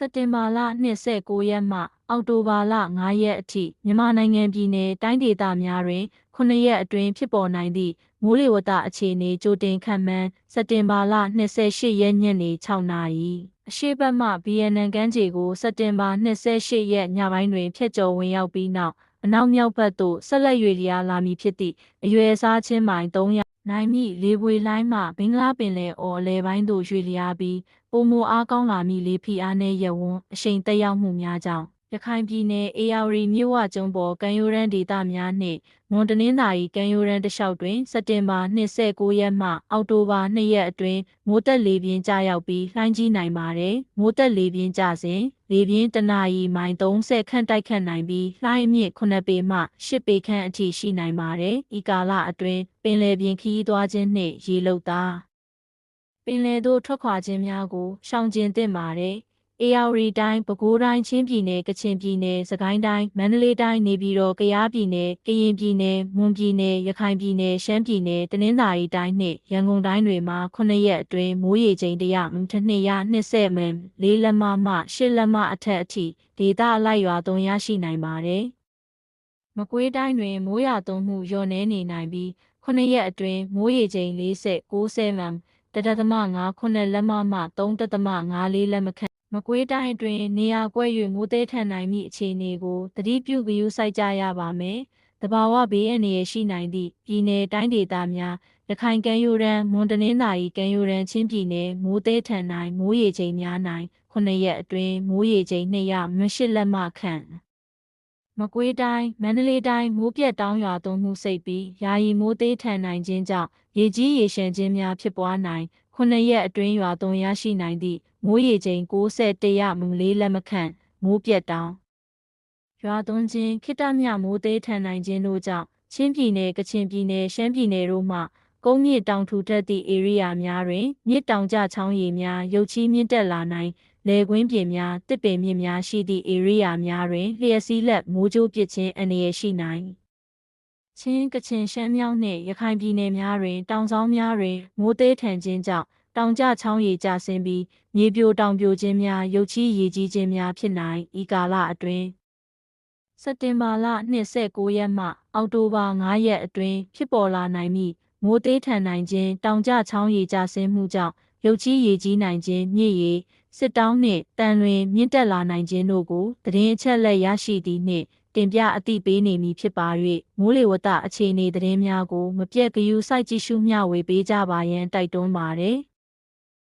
စက်တင်ဘာလ29ရက်မှအောက်တိုဘာလ9ရက်အထိမြန်မာနိုင်ငံပြည်နယ်တိုင်းဒေသများတွင်9ရက်အတွင်းဖြစ်ပေါ်နိုင်သည့်မိုးလေဝသအခြေအနေကြိုတင်ခန့်မှန်းစက်တင်ဘာလ28ရက်ညနေ6နာရီအရှိတ်ဘက်မှ BNN ကမ်းခြေကိုစက်တင်ဘာ28ရက်ညပိုင်းတွင်ဖျက်ကျော်ဝင်ရောက်ပြီးနောက်အနောက်မြောက်ဘက်သို့ဆက်လက်၍လျာလာမည်ဖြစ်သည့်အရွယ်အစားချင်းမိုင်300 နိုင်မိလေပွေလိုင်းမှဘင်္ဂလားပင်လယ်အော်အလဲပိုင်းသို့ရွေလျားပြီးပုံမအားကောင်းလာမည့်လေဖိအားနဲ့ရဝန်းအရှိန်တက်ရောက်မှုများကြောင့် ရခိုင်ပြည်နယ်အေယာဝတီမြို့ဝကျုံပေါ်ကံရိုးရန်ဒေသများနှင့်မွန်တနင်္သာရီကံရိုးရန်တစ်လျှောက်တွင်စက်တင်ဘာ29ရက်မှအောက်တိုဘာ2ရက်အတွင်းမိုးတက်လေပြင်းကျရောက်ပြီးလှိုင်းကြီးနိုင်ပါတယ်။မိုးတက်လေပြင်းကျစဉ်လေပြင်းတနအီမိုင်30ခန့်တိုက်ခတ်နိုင်ပြီးလှိုင်းအမြင့်9ပေမှ10ပေခန့်အထိရှိနိုင်ပါတယ်။ဤကာလအတွင်းပင်လယ်ပြင်ခရီးသွားခြင်းနှင့်ရေလုတ်သားပင်လယ်သို့ထွက်ခွာခြင်းများကိုရှောင်ကျဉ်သင့်ပါတယ်။ အေရဝတီတိုင်းပဲခူးတိုင်းချင်းပြည်နယ်ကချင်ပြည်နယ်စကိုင်းတိုင်းမန္တလေးတိုင်းနေပြည်တော်ကယားပြည်နယ်ကရင်ပြည်နယ်မွန်ပြည်နယ်ရခိုင်ပြည်နယ်ရှမ်းပြည်နယ်တနင်္သာရီတိုင်းနှင့်ရန်ကုန်တိုင်းတွေမှာ9ရက်အတွင်းမိုးရေချိန်100မီတစ်နှစ်ရ20မီ၄လက်မမှ10လက်မအထက်အထိဒေသအလိုက်ရွာသွန်းရရှိနိုင်ပါတယ်။မကွေးတိုင်းတွင်မိုးရွာသွန်းမှုလျော့နည်းနေနိုင်ပြီး9ရက်အတွင်းမိုးရေချိန်40 60မီတဒသမ5ခုနှစ်လက်မမှ3တသမ5လေးလက်မခန့် မကွေးတိုင်းအတွင်းနေရာကွက်၍မိုးသေးထန်နိုင်မည့်အခြေအနေကိုသတိပြုဂရုစိုက်ကြရပါမယ်။တဘာဝဘေးအန္တရာယ်ရှိနိုင်သည့်ပြည်내တိုင်းဒေသများရခိုင်ကမ်းရိုးတန်းမွန်တနင်္သာရီကမ်းရိုးတန်းချင်းပြည်နယ်မိုးသေးထန်နိုင်မိုးရေချိန်များနိုင်9ရက်အတွင်းမိုးရေချိန်200မရှိလက်မခန့် မကွေးတိုင်းမန္တလေးတိုင်းမိုးပြတ်တောင်းရွာသွန်းမှုစိတ်ပြီးယာယီမိုးသေးထန်နိုင်ခြင်းကြောင့်ရေကြီးရေရှမ်းခြင်းများဖြစ်ပွားနိုင်9ရက်အတွင်းရွာသွန်းရရှိနိုင်သည့်မိုးရေချိန်60ရမူလေးလက်မခန့်မိုးပြတ်တောင်းရွာသွန်းခြင်းခိတ္တမြမိုးသေးထန်နိုင်ခြင်းတို့ကြောင့်ချင်းပြည်နယ်ကချင်ပြည်နယ်ရှမ်းပြည်နယ်တို့မှကုန်းမြင့်တောင်ထူထပ်သည့်ဧရိယာများတွင်မြစ်တောင်ကျချောင်းရည်များရုတ်ချီးမြင့်တက်လာနိုင် လေကွင်းပြင်များတစ်ပင်မြင့်များရှိသည့်ဧရိယာများတွင်လျှက်စီးလက်မိုးကြိုးပစ်ခြင်းအန္တရာယ်ရှိနိုင်ချင်းကချင်ရှမ်းမြောက်နှင့်ရခိုင်ပြည်နယ်များတွင် တောင်ဆောင်များတွင်မိုးသေးထန်ခြင်းကြောင့်တောင်ကျချောင်းရည်ကျဆင်းပြီးမြေပြိုတောင်ပြိုခြင်းများရုတ်ချီးရေကြီးခြင်းများဖြစ်နိုင်ဤကာလအတွင်းစက်တင်ဘာလ29ရက်မှ အောက်တိုဘာ9ရက်အတွင်းဖြစ်ပေါ်လာနိုင်မည့်မိုးသေးထန်နိုင်ခြင်းတောင်ကျချောင်းရည်ကျဆင်းမှုကြောင့်ရုတ်ချီးရေကြီးနိုင်ခြင်းမြစ်ရေ စစ်တောင်းနှင့်တန်လွင်မြင့်တက်လာနိုင်ခြင်းတို့ကိုသတင်းအချက်လက်ရရှိသည့်နှင့်တင်ပြအသိပေးနေမည်ဖြစ်ပါ၍မိုးလေဝသအခြေအနေသတင်းများကို မပြတ်ကယူစိုက်ကြည့်ရှုမျှဝေပေးကြပါရန်တိုက်တွန်းပါတယ်။